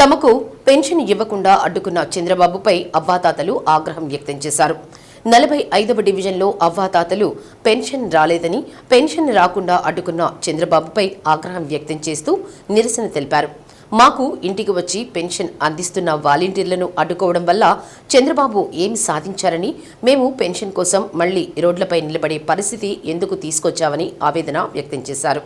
తమకు పెన్షన్ ఇవ్వకుండా అడ్డుకున్న చంద్రబాబుపై అవ్వాతాతలు ఆగ్రహం వ్యక్తం చేశారు. నలభై ఐదవ డివిజన్లో అవ్వాతాతలు పెన్షన్ రాలేదని పెన్షన్ రాకుండా అడ్డుకున్న చంద్రబాబుపై ఆగ్రహం వ్యక్తం చేస్తూ నిరసన తెలిపారు. మాకు ఇంటికి వచ్చి పెన్షన్ అందిస్తున్న వాలంటీర్లను అడ్డుకోవడం వల్ల చంద్రబాబు ఏమి సాధించారని మేము పెన్షన్ కోసం మళ్ళీ రోడ్లపై నిలబడే పరిస్థితి ఎందుకు తీసుకొచ్చామని ఆవేదన వ్యక్తం చేశారు.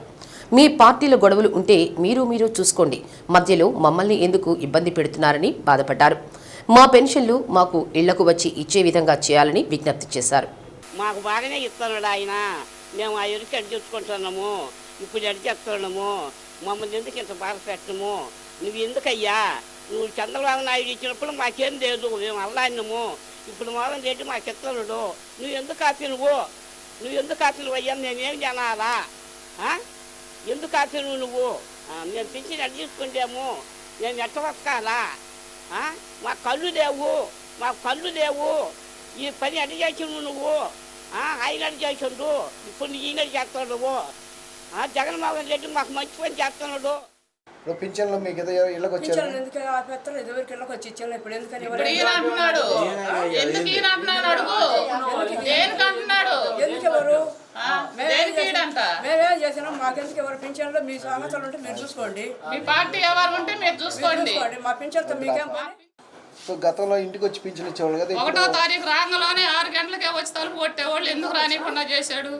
మీ పార్టీల గొడవలు ఉంటే మీరు మీరు చూసుకోండి. మధ్యలో మమ్మల్ని ఎందుకు ఇబ్బంది పెడుతున్నారని బాధపడ్డారు. మా పెన్షన్లు మాకు ఇళ్ళకు వచ్చి ఇచ్చే విధంగా చేయాలని విజ్ఞప్తి చేశారు. మాకు బాగానే ఇస్తున్నాడు ఆయన. మేము ఆ ఎరుకు అడి ఇప్పుడు అడిగేస్తున్నాము మమ్మల్ని ఎందుకు ఇంత బాధ పెట్టము నువ్వు ఎందుకయ్యా? నువ్వు చంద్రబాబు నాయుడు ఇచ్చినప్పుడు మాకేం లేదు. మేము అల్లాడినాము. ఇప్పుడు మోదం రెడ్డి మాకు ఇస్తున్నాడు నువ్వు ఎందుకు కాపీ నువ్వు? నువ్వు ఎందుకు కాపీలు అయ్యా? మేమేం తినాలా ఎందుకు కాపీ నువ్వు? మేము పింఛన్ అడి తీసుకుంటాము మేము ఎట్ట ఆ? మా కళ్ళు లేవు మా కళ్ళు లేవు. ఈ పని అడి చేసిండు నువ్వు. ఆ, ఆయన అడి చేసిండు. ఇప్పుడు ఈయన చేస్తాడు నువ్వు. ఆ, జగన్మోహన్ రెడ్డి మాకు మంచి పని చేస్తున్నాడు. ఇప్పుడు పింఛన్లు మీకు ఏదో ఇళ్ళకి వచ్చారు ఇళ్ళకి వచ్చి ఇచ్చాను ఇప్పుడు ఎందుకని ఇప్పుడు ఈయన అంటున్నాడు. ఎందుకు ఈయన అంటున్నాడు? అడుగు. దేనికి అంటున్నాడు? ఎందుకు ఎవరు? మేమేం చేసినాం మాకెందుకు ఎవరు పింఛన్లు మీ సంగతులు ఉంటే మీరు చూసుకోండి. మీ పార్టీ ఎవరు ఉంటే మీరు చూసుకోండి. చూసుకోండి మా పింఛన్తో మీకేం పని? సో గతంలో ఇంటికి వచ్చి పింఛన్ ఇచ్చేవాళ్ళు కదా ఇప్పుడు? ఒకటో తారీఖు రాగానే ఆరు గంటలకే వచ్చి తలుపు కొట్టేవాళ్ళు ఎందుకు రానికుండా చేశాడు?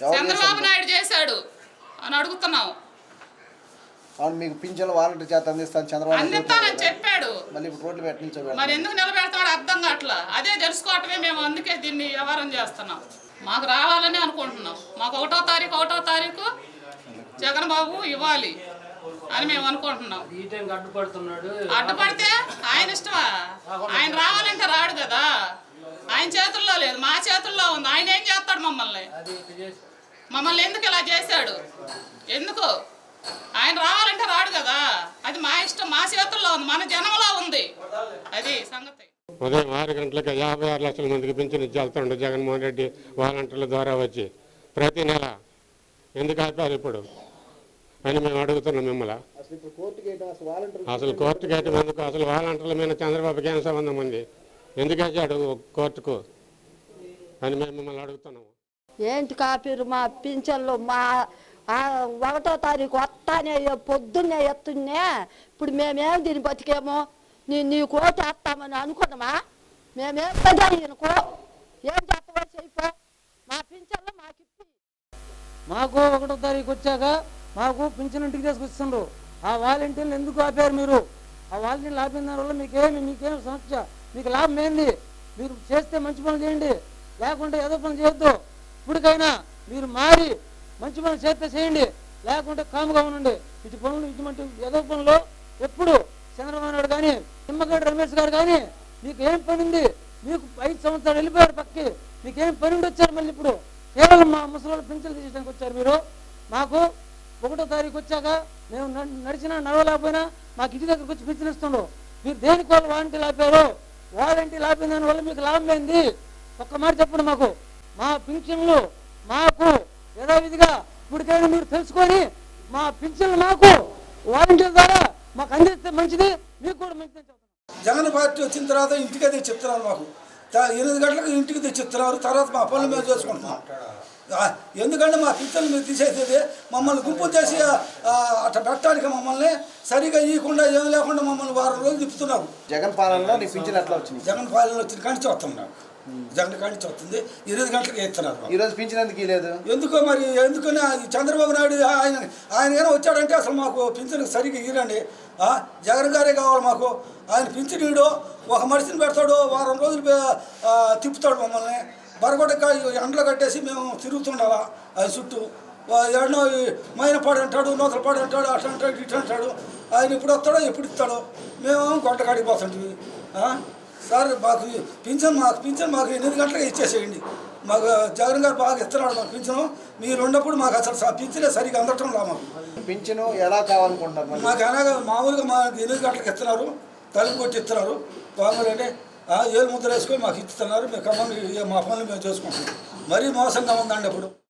ఎవరు చంద్రబాబు చేశారు? నాయుడు చేశాడు అని అడుగుతున్నాం. అవును మీకు పింఛన్లు వాలంటీర్ చేత అందిస్తాను చంద్రబాబు నాయుడు అందిస్తానని చెప్పాడు. మళ్ళీ ఇప్పుడు రోడ్లు. మరి ఎందుకు నిలబెడతాడు అర్థం కావట్లా. అదే తెలుసుకోవటమే మేము అందుకే దీన్ని వ్యవహారం చేస్తున్నాం. మాకు రావాలని అనుకుంటున్నాం. మాకు ఒకటో తారీఖు ఒకటో తారీఖు జగన్ బాబు ఇవ్వాలి అని మేము అనుకుంటున్నాం. అడ్డుపడితే ఆయన ఇష్టమా? ఆయన రావాలంటే రాడు కదా. ఆయన చేతుల్లో లేదు. మా చేతుల్లో ఉంది. ఆయన ఏం చేస్తాడు మమ్మల్ని? మమ్మల్ని ఎందుకు ఇలా చేశాడు? ఎందుకు? ఆయన రావాలంటే రాడు కదా. అది మా ఇష్టం. మా చేతుల్లో ఉంది. మన జనంలో ఉంది. అది సంగతి. ఉదయం ఆరు గంటలకు యాభై ఆరు లక్షల మందికి పింఛన్ ఇచ్చేస్తుండే జగన్మోహన్ రెడ్డి వాలంటీర్ల ద్వారా వచ్చి. ప్రతి నెల. ఎందుకు ఆపారు ఇప్పుడు? అని మేము అడుగుతున్నాం మిమ్మల్ని. అసలు కోర్టుకి అయితే ఎందుకు? అసలు వాలంటీర్ల మీద చంద్రబాబుకి ఏం సంబంధం ఉంది? ఎందుకు వేసాడు కోర్టుకు? అని మేము మిమ్మల్ని అడుగుతున్నాము ఏంటి కాపీరు? మా పింఛన్లు మా ఒకటో తారీఖు వస్తానే పొద్దున్నే ఎత్తున్నే. ఇప్పుడు మేమేం దీన్ని బతికేమో? నీ నీ కోట చేస్తామని అనుకున్నామా మేమేం పదా ఈయనకో ఏం చెప్పవో చెప్పో. మా పింఛన్లు మాకు మాకు ఒకటో తారీఖు వచ్చాక మాకు పింఛన్ ఇంటికి తీసుకొస్తుండ్రు ఆ వాలంటీర్లు ఎందుకు ఆపారు మీరు? ఆ వాలంటీర్లు ఆపిన దానివల్ల మీకేమి మీకేం సమస్య? మీకు లాభం ఏంది? మీరు చేస్తే మంచి పనులు చేయండి. లేకుంటే ఏదో పనులు చేయొద్దు. ఇప్పటికైనా మీరు మారి మంచి పనులు చేస్తే చేయండి. లేకుంటే కాముగా ఉండండి. ఇటు పనులు ఇటువంటి ఏదో పనులు ఎప్పుడు చంద్రబాబు నాయుడు కానీ నిమ్మగడ్డ రమేష్ గారు కానీ మీకు ఏం పని ఉంది మీకు ఐదు సంవత్సరాలు వెళ్ళిపోయారు పక్కి. మీకు ఏం పని ఉండి వచ్చారు మళ్ళీ ఇప్పుడు? కేవలం మా ముసలి పింఛన్లు తీయడానికి వచ్చారు మీరు. మాకు ఒకటో తారీఖు వచ్చాక మేము నడిచినా నడవలేకపోయినా మాకు ఇంటి దగ్గరకు వచ్చి పింఛన్ ఇస్తుండ్రు. మీరు దేనికి వాళ్ళు వారంటీలు ఆపారు వారంటీలు ఆపిన దాని వల్ల మీకు లాభం అయింది ఒక్క మాట చెప్పండి మాకు. మా పింఛన్లు మాకు యథావిధిగా ఇప్పటికైనా మీరు తెలుసుకొని మా పింఛన్లు మాకు వారంటీ ద్వారా మాకు అందిస్తే మంచిది మీకు కూడా మంచిది జగన్ పార్టీ వచ్చిన తర్వాత ఇంటికే తెచ్చిస్తున్నారు మాకు. త- ఎనిమిది గంటలకు ఇంటికి తెచ్చిస్తున్నారు తర్వాత మా పనులు మేము చేసుకుంటున్నాం. ఎందుకంటే మా పిచ్చలు మీరు తీసేసేది మమ్మల్ని గుంపు చేసి ఆ, అట్లా పెట్టడానికి మమ్మల్ని సరిగా ఇవ్వకుండా ఏం లేకుండా మమ్మల్ని వారం రోజులు తిప్పుతున్నారు. జగన్ పాలనలో నీకు పింఛన్ ఎట్లా వచ్చింది? జగన్ పాలన వచ్చిన కానించి వస్తున్నాడు జగన్ కానించి వస్తుంది. ఎనిమిది గంటలకు ఇస్తున్నారు మాకు. ఈ రోజు పింఛన్ ఎందుకు లేదు ఎందుకో మరి ఎందుకని చంద్రబాబు నాయుడు ఆయన ఆయన కానీ వచ్చాడంటే అసలు మాకు పింఛన్ సరిగ్గా ఇవ్వండి జగన్ గారే కావాలి మాకు. ఆయన పింఛన్ ఇడు ఒక మనిషిని పెడతాడు వారం రోజులు తిప్పుతాడు మమ్మల్ని. బరగొడక ఎండలో కట్టేసి మేము తిరుగుతుండాలా ఆయన చుట్టూ. ఎన్నో మైనపాడు అంటాడు నూతలపాడు అంటాడు అట్లా అంటాడు ఇట్లా అంటాడు. ఆయన ఎప్పుడు వస్తాడో ఎప్పుడు ఇస్తాడో మేము గొడ్డ కాడికి పోతుంటివి? సార్ మాకు పింఛన్ మాకు పింఛన్ మాకు ఎనిమిది గంటలకు ఇచ్చేసేయండి. మాకు జగన్ గారు బాగా ఇస్తున్నాడు మాకు పింఛను. మీరు ఉన్నప్పుడు మాకు అసలు పింఛనే సరిగా అందటం రా మాకు. పింఛను ఎలా కావాలనుకుంటున్నారు మాకు అనగా మామూలుగా మా ఎనిమిది గంటలకు ఇస్తున్నారు. తలుపు కొట్టి ఇస్తున్నారు. బాగుందంటే ఏలు ముద్ర వేసుకొని మాకు ఇస్తున్నారు. మేము కమ్మని మా పనులు మేము చేసుకుంటున్నాం. మరీ మోసంగా ఉందండి ఇప్పుడు.